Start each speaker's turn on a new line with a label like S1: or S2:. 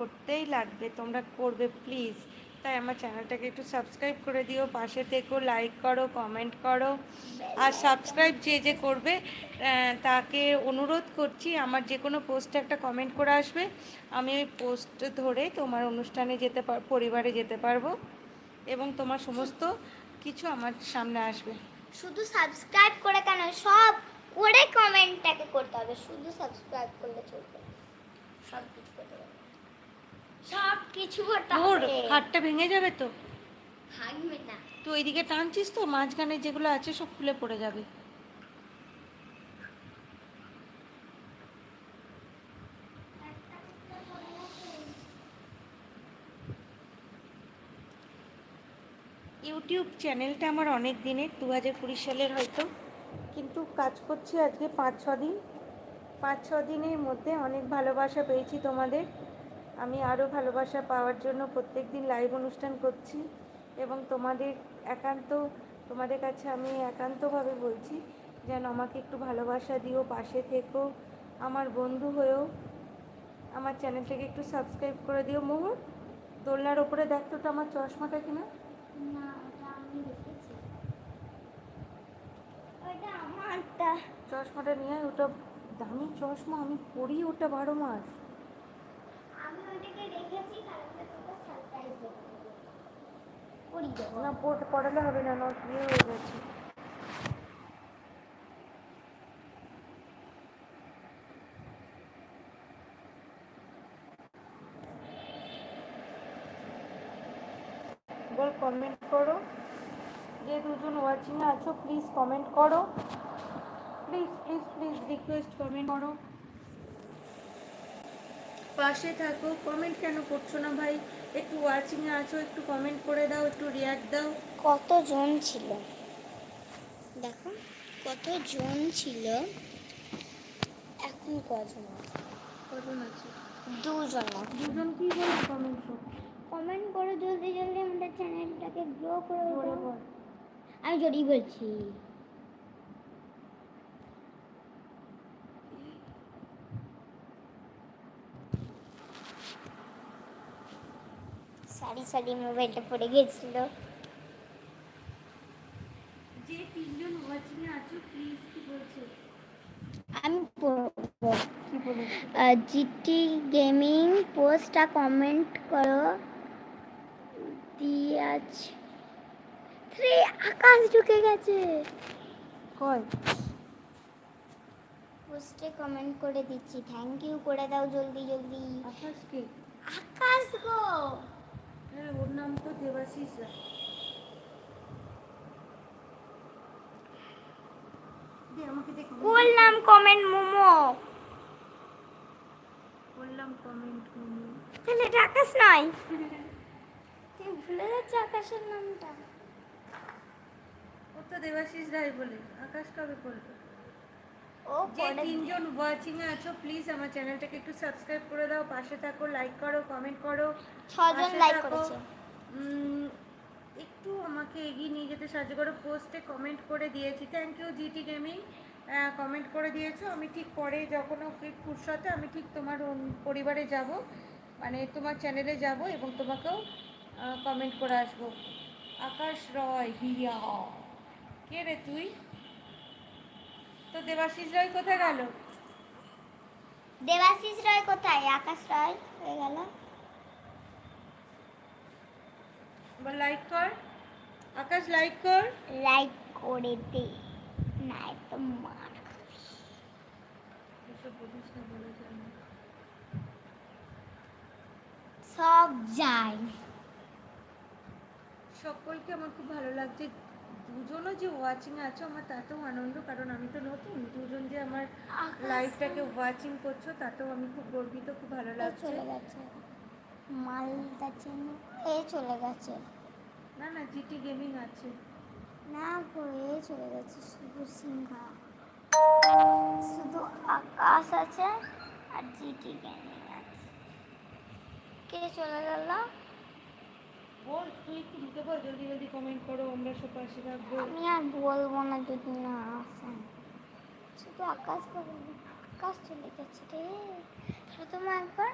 S1: করতেই লাগবে, তোমরা করবে প্লিজ তাই আমার চ্যানেলটাকে একটু সাবস্ক্রাইব করে দিও, পাশে থেকো লাইক করো কমেন্ট করো। আর সাবস্ক্রাইব যে যে করবে তাকে অনুরোধ করছি, আমার যে কোনো পোস্টে একটা কমেন্ট করে আসবে, আমি ওই পোস্ট ধরে তোমার অনুষ্ঠানে যেতে পার পরিবারে যেতে পারব এবং তোমার সমস্ত কিছু আমার সামনে আসবে।
S2: শুধু সাবস্ক্রাইব করে কেন? সব করে কমেন্টটাকে করতে হবে। শুধু সাবস্ক্রাইব করলে চলবে। সব কিছু করতে হবে। সব কিছু
S1: ওর হাতটা ভেঙে যাবে তো?
S2: ভাঙবে না।
S1: তুই টানছিস তো? মাঝখানে যেগুলো আছে সব খুলে পড়ে যাবে। ইউটিউব চ্যানেলটা আমার অনেক দিনের দু হাজার কুড়ি সালের হয়তো। কিন্তু কাজ করছি আজকে পাঁচ ছ দিন। পাঁচ ছ দিনের মধ্যে অনেক ভালোবাসা পেয়েছি তোমাদের। আমি আরও ভালোবাসা পাওয়ার জন্য প্রত্যেক দিন লাইভ অনুষ্ঠান করছি এবং তোমাদের একান্ত তোমাদের কাছে আমি একান্তভাবে বলছি যেন আমাকে একটু ভালোবাসা দিও পাশে থেকো আমার বন্ধু হয়েও আমার চ্যানেলটাকে একটু সাবস্ক্রাইব করে দিও। মোহর দোলনার ওপরে দেখতো তো আমার চশমাটা কিনা?
S2: না আমি দেখেছি ওটা আমারটা।
S1: চশমাটা নিয়ে ওটা দামি চশমা আমি পরি ওটা বারো মাস। পড়ালে হবে না হয়ে গেছে। বল কমেন্ট করো। যে দুজন ওয়াচিং আছো প্লিজ কমেন্ট করো। Please please please request comment করো। পাশে থাকো। কমেন্ট কেন করছ না ভাই? একটু ওয়াচিংয়ে আছো একটু কমেন্ট করে দাও একটু রিয়াক্ট দাও।
S2: কতজন ছিল? দেখো কতজন ছিল? এখন কজন আছে?
S1: কজন আছে?
S2: দুজন
S1: দুজন কি বলছো কমেন্ট করো?
S2: কমেন্ট করো জলদি জলদি আমাদের চ্যানেলটাকে গ্রো করে। আমি জড়ি বলছি। সারি সারি মোবাইলটা পড়ে গিয়েছিল
S1: যে তিনজন ওয়াচিংয়ে আছো প্লিজ কি বলছো?
S2: আমি জিটি গেমিং পোস্টটা কমেন্ট করো। দিয়াজ থ্রি আকাশ ঢুকে গেছে।
S1: কয়
S2: পোস্টে কমেন্ট করে দিচ্ছি থ্যাংক ইউ করে দাও জলদি জলদি।
S1: আকাশকে
S2: আকাশ গো!
S1: হ্যাঁ ওর নাম তো দেবাশিস রায়।
S2: করলাম কমেন্ট মোমো।
S1: করলাম কমেন্ট
S2: তাহলে এটা আকাশ নয়। তুমি ভুলে যাচ্ছ আকাশের নামটা।
S1: ও তো দেবাশিস রায় বলে। আকাশ কবে করবে
S2: ও
S1: যে তিনজন ওয়াচিং এ আছো প্লিজ আমার চ্যানেলটাকে একটু সাবস্ক্রাইব করে দাও পাশে থাকো লাইক করো কমেন্ট করো
S2: ছজন লাইক। করেছে।
S1: একটু আমাকে এগিয়ে নিয়ে যেতে সাহায্য করো পোস্টে কমেন্ট করে দিয়েছি। Thank you GT gaming comment করে দিয়েছ আমি ঠিক পরে যখন ওকে ফুরসতে আমি ঠিক তোমার পরিবারে যাব মানে তোমার চ্যানেলে যাব এবং তোমাকেও কমেন্ট করে আসব। আকাশ রয় হিয়া। কে রে তুই? তো দেবাশিস রয় কোথায় গেল?
S2: দেবাশিস রয় কোথায়? আকাশ রয় হয়ে গেল।
S1: লাইক কর। আকাশ লাইক কর।
S2: লাইক করে দে না তো মার সব যাই
S1: সকলকে আমার খুব ভালো লাগছে। দুজনও যে ওয়াচিং আছো আমার তাতেও আনন্দ কারণ আমি তো নতুন। দুজন যে আমার লাইফটাকে ওয়াচিং করছ তাতেও আমি খুব গর্বিত খুব ভালো লাগছে।
S2: চলে গেছে। মালদা চেন? এ চলে গেছে।
S1: না না জিটি গেমিং আছে।
S2: না গো এ চলে গেছে শুধু সিংহা। শুধু আকাশ আছে আর জিটি গেমিং আছে। কে চলে গেল?
S1: বল, তুই একটু ঢুকে পড় জলদি জলদি কমেন্ট করো, আমরা সব পাশে থাকব।
S2: আমি আর বলব না যদি না আসেন শুধু আকাশ আকাশ চলে গেছে রে। তাহলে তোমার একবার